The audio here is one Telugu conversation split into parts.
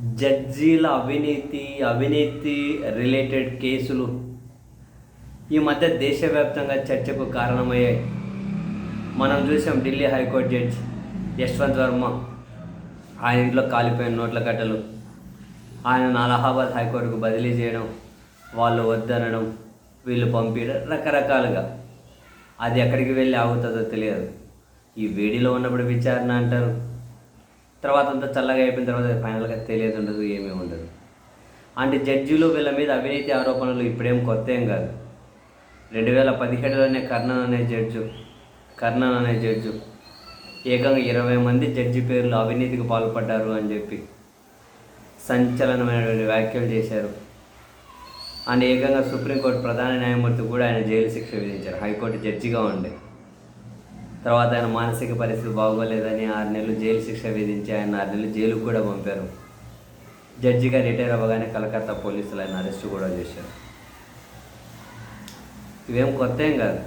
జడ్జీల అవినీతి అవినీతి రిలేటెడ్ కేసులు ఈ మధ్య దేశవ్యాప్తంగా చర్చకు కారణమయ్యాయి. మనం చూసాం Delhi high court judge Yashwant Varma ఆయన ఇంట్లో కాలిపోయిన నోట్ల కట్టలు. ఆయన అలహాబాద్ హైకోర్టుకు బదిలీ చేయడం వాళ్ళు వద్దనడం వీళ్ళు పంపించడం రకరకాలుగా. అది ఎక్కడికి వెళ్ళి ఆగుతుందో తెలియదు. ఈ వేడిలో ఉన్నప్పుడు విచారణ అంటారు. తర్వాత అంతా చల్లగా అయిపోయిన తర్వాత ఫైనల్గా తెలియదు ఉండదు ఏమీ ఉండదు. అంటే జడ్జిలు వీళ్ళ మీద అవినీతి ఆరోపణలు ఇప్పుడేం కొత్త ఏం కాదు. రెండు వేల పదిహేడులోనే కర్ణన్ అనే జడ్జు కర్ణన్ అనే జడ్జు ఏకంగా ఇరవై మంది జడ్జి పేర్లు అవినీతికి పాల్పడ్డారు అని చెప్పి సంచలనమైనటువంటి వ్యాఖ్యలు చేశారు. అండ్ ఏకంగా సుప్రీంకోర్టు ప్రధాన న్యాయమూర్తి కూడా ఆయన జైలు శిక్ష విధించారు. హైకోర్టు జడ్జిగా ఉండే. తర్వాత ఆయన మానసిక పరిస్థితి బాగోలేదని ఆరు నెలలు జైలు శిక్ష విధించి ఆయన ఆరు నెలలు జైలుకు కూడా పంపారు. జడ్జిగా రిటైర్ అవ్వగానే కలకత్తా పోలీసులు ఆయన అరెస్ట్ కూడా చేశారు. ఇవేం కొత్త ఏం కాదు.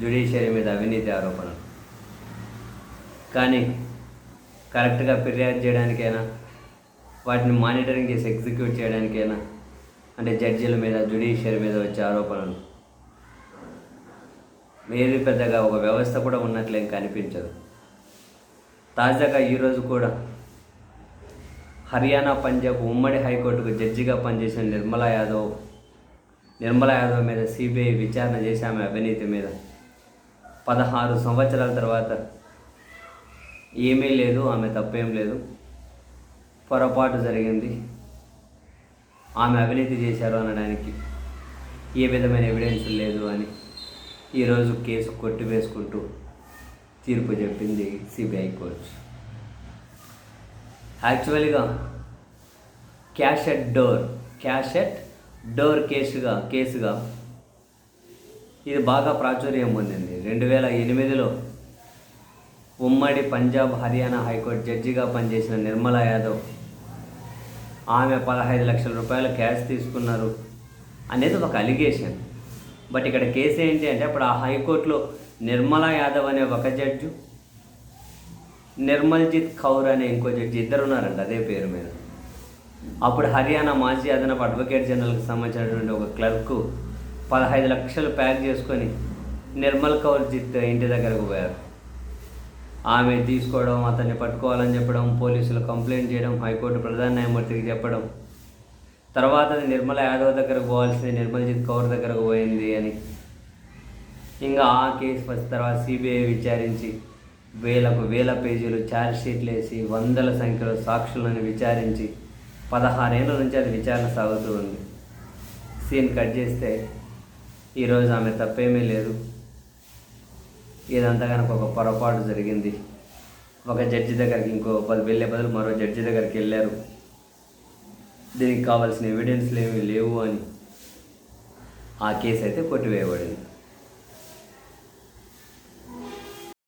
జ్యుడిషియరీ మీద అవినీతి ఆరోపణలు. కానీ కరెక్ట్గా ఫిర్యాదు చేయడానికైనా వాటిని మానిటరింగ్ చేసి ఎగ్జిక్యూట్ చేయడానికైనా అంటే జడ్జీల మీద జ్యుడిషియరీ మీద వచ్చే ఆరోపణలు మేలు పెద్దగా ఒక వ్యవస్థ కూడా ఉన్నట్లేం కనిపించదు. తాజాగా ఈరోజు కూడా హర్యానా పంజాబ్ ఉమ్మడి హైకోర్టుకు జడ్జిగా పనిచేసిన నిర్మలా యాదవ్ నిర్మలా యాదవ్ మీద సిబిఐ విచారణ చేసి ఆమె అవినీతి మీద. పదహారు సంవత్సరాల తర్వాత ఏమీ లేదు ఆమె తప్పేం లేదు. పొరపాటు జరిగింది. ఆమె అవినీతి చేశారు అనడానికి ఏ విధమైన ఎవిడెన్స్ లేదు అని ఈరోజు కేసు కొట్టివేసుకుంటూ తీర్పు చెప్పింది సిబిఐ కోర్టు. యాక్చువల్గా cash at door cash at door కేసుగా కేసుగా ఇది బాగా ప్రాచుర్యం పొందింది. రెండు వేల ఎనిమిదిలో ఉమ్మడి పంజాబ్ హర్యానా హైకోర్టు జడ్జిగా పనిచేసిన నిర్మలా యాదవ్ ఆమె పదహైదు లక్షల రూపాయల క్యాష్ తీసుకున్నారు అనేది ఒక అలిగేషన్. బట్ ఇక్కడ కేసు ఏంటి అంటే అప్పుడు ఆ హైకోర్టులో నిర్మలా యాదవ్ అనే ఒక జడ్జు నిర్మల్జిత్ కౌర్ అనే ఇంకో జడ్జి ఇద్దరు ఉన్నారంట అదే పేరు మీద. అప్పుడు హర్యానా మాజీ అదనపు అడ్వకేట్ జనరల్కి సంబంధించినటువంటి ఒక క్లర్క్ పదహైదు లక్షలు ప్యాక్ చేసుకొని నిర్మల్ కౌర్ జిత్ ఇంటి దగ్గరకు పోయారు. ఆమె తీసుకోవడం అతన్ని పట్టుకోవాలని చెప్పడం పోలీసులు కంప్లైంట్ చేయడం హైకోర్టు ప్రధాన న్యాయమూర్తికి చెప్పడం తర్వాత అది నిర్మల యాదవ్ దగ్గరకు పోవాల్సింది నిర్మల్జిత్ కౌర్ దగ్గరకు పోయింది అని. ఇంకా ఆ కేసు ఫస్ట్ తర్వాత సిబిఐ విచారించి వేలకు వేల పేజీలు ఛార్జ్ షీట్లు వేసి వందల సంఖ్యలో సాక్షులను విచారించి పదహారేళ్ళ నుంచి అది విచారణ సాగుతూ ఉంది. సీన్ కట్ చేస్తే ఈరోజు ఆమె తప్పేమీ లేదు. ఇదంతా కనుక ఒక పొరపాటు జరిగింది. ఒక జడ్జి దగ్గరికి ఇంకో పది వెళ్ళే బదులు మరో జడ్జి దగ్గరికి వెళ్ళారు. దీనికి కావాల్సిన ఎవిడెన్స్లు ఏమీ లేవు అని ఆ కేసు అయితే కొట్టివేయబడింది.